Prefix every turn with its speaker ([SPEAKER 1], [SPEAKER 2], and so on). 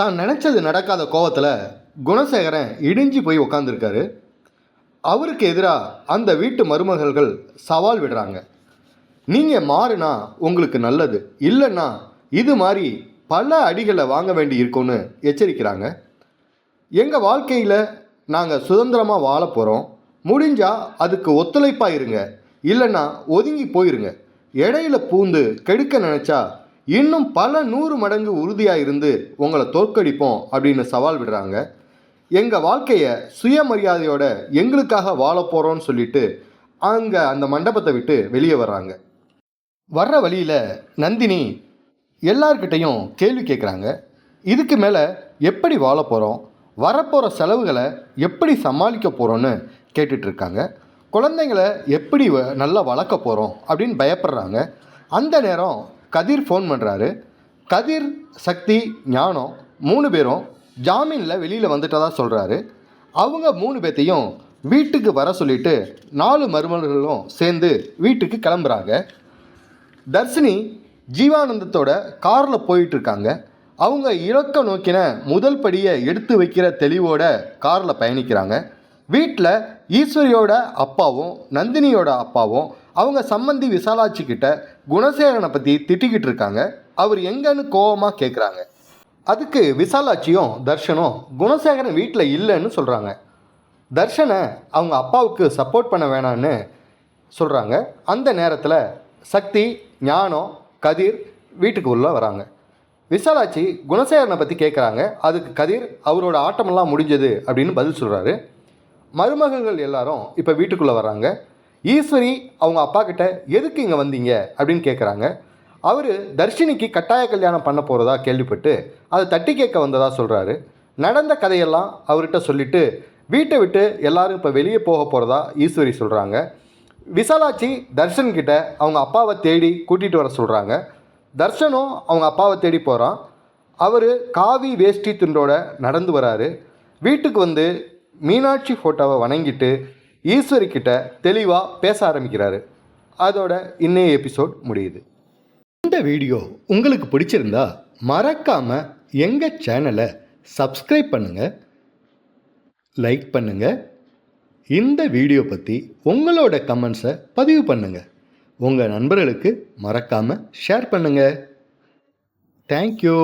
[SPEAKER 1] தான் நினச்சது நடக்காத கோவத்தில் குணசேகரன் இடிஞ்சு போய் உக்காந்துருக்காரு. அவருக்கு எதிராக அந்த வீட்டு மருமகள்கள் சவால் விடுறாங்க. நீங்கள் மாறுனா உங்களுக்கு நல்லது இல்லைன்னா இது மாதிரி பல அடிகளை வாங்க வேண்டி இருக்கும்னு எச்சரிக்கிறாங்க. எங்கள் வாழ்க்கையில் நாங்கள் சுதந்திரமாக வாழ போகிறோம் முடிஞ்சால் அதுக்கு ஒத்துழைப்பாக இருங்க. இல்லைன்னா ஒதுங்கி போயிருங்க. இடையில பூந்து கெடுக்க நினச்சா இன்னும் பல நூறு மடங்கு உறுதியாக இருந்து உங்களை தோற்கடிப்போம் அப்படின்னு சவால் விடுறாங்க. எங்கள் வாழ்க்கையை சுயமரியாதையோட எங்களுக்காக வாழ போகிறோன்னு சொல்லிட்டு அங்கே அந்த மண்டபத்தை விட்டு வெளியே வர்றாங்க. வர்ற வழியில் நந்தினி எல்லார்கிட்டையும் கேள்வி கேட்குறாங்க இதுக்கு மேலே எப்படி வாழ போகிறோம் வரப்போகிற செலவுகளை எப்படி சமாளிக்க போகிறோன்னு கேட்டுட்ருக்காங்க. குழந்தைங்கள எப்படி வ- நல்லா வளர்க்க போகிறோம் அப்படின்னு பயப்படுறாங்க. அந்த நேரம் கதிர் ஃபோன் பண்ணுறாரு கதிர் சக்தி ஞானம் மூணு பேரும் ஜாமீனில் வெளியில் வந்துட்டதாக சொல்கிறாரு அவங்க மூணு பேர்த்தையும் வீட்டுக்கு வர சொல்லிட்டு நாலு மருமகளும் சேர்ந்து வீட்டுக்கு கிளம்புறாங்க. தர்ஷினி ஜீவானந்தத்தோட காரில் போயிட்டுருக்காங்க அவங்க இலக்க நோக்கின முதல் படியை எடுத்து வைக்கிற தெளிவோட காரில் பயணிக்கிறாங்க. வீட்டில் ஈஸ்வரியோட அப்பாவும் நந்தினியோட அப்பாவும் அவங்க சம்மந்தி விசாலாட்சி கிட்ட குணசேகரனை பற்றி திட்டிக்கிட்டு இருக்காங்க. அவர் எங்கன்னு கோவமாக கேட்குறாங்க அதுக்கு விசாலாட்சியும் தர்ஷனும் குணசேகரன் வீட்டில் இல்லைன்னு சொல்கிறாங்க தர்ஷனை அவங்க அப்பாவுக்கு சப்போர்ட் பண்ண வேணான்னு சொல்கிறாங்க அந்த நேரத்தில் சக்தி ஞானம் கதிர் வீட்டுக்கு உள்ளே வராங்க. விசாலாட்சி குணசேகரனை பற்றி கேட்குறாங்க அதுக்கு கதிர் அவரோட ஆட்டமெல்லாம் முடிஞ்சது அப்படின்னு பதில் சொல்கிறாரு மருமகங்கள் எல்லாரும் இப்போ வீட்டுக்குள்ளே வராங்க ஈஸ்வரி அவங்க அப்பா கிட்ட எதுக்கு இங்கே வந்தீங்க? அப்படின்னு கேட்குறாங்க அவர் தர்ஷினிக்கு கட்டாய கல்யாணம் பண்ண போகிறதா கேள்விப்பட்டு அதை தட்டி கேட்க வந்ததாக சொல்கிறாரு நடந்த கதையெல்லாம் அவர்கிட்ட சொல்லிவிட்டு வீட்டை விட்டு எல்லாரும் இப்போ வெளியே போக போகிறதா ஈஸ்வரி சொல்கிறாங்க விசாலாட்சி தர்ஷன்கிட்ட அவங்க அப்பாவை தேடி கூட்டிகிட்டு வர சொல்கிறாங்க தர்ஷனும் அவங்க அப்பாவை தேடி போகிறான் அவர் காவி வேஷ்டி துண்டோட நடந்து வராரு. வீட்டுக்கு வந்து மீனாட்சி ஃபோட்டோவை வணங்கிட்டு ஈஸ்வரிக்கிட்ட தெளிவாக பேச ஆரம்பிக்கிறாரு. அதோட இன்னைய எபிசோட் முடியுது. இந்த வீடியோ உங்களுக்கு பிடிச்சிருந்தா மறக்காமல் எங்கள் சேனலை சப்ஸ்கிரைப் பண்ணுங்கள் லைக் பண்ணுங்கள் இந்த வீடியோ பற்றி உங்களோட கமெண்ட்ஸை பதிவு பண்ணுங்கள் உங்கள் நண்பர்களுக்கு மறக்காமல் ஷேர் பண்ணுங்கள் தேங்க்யூ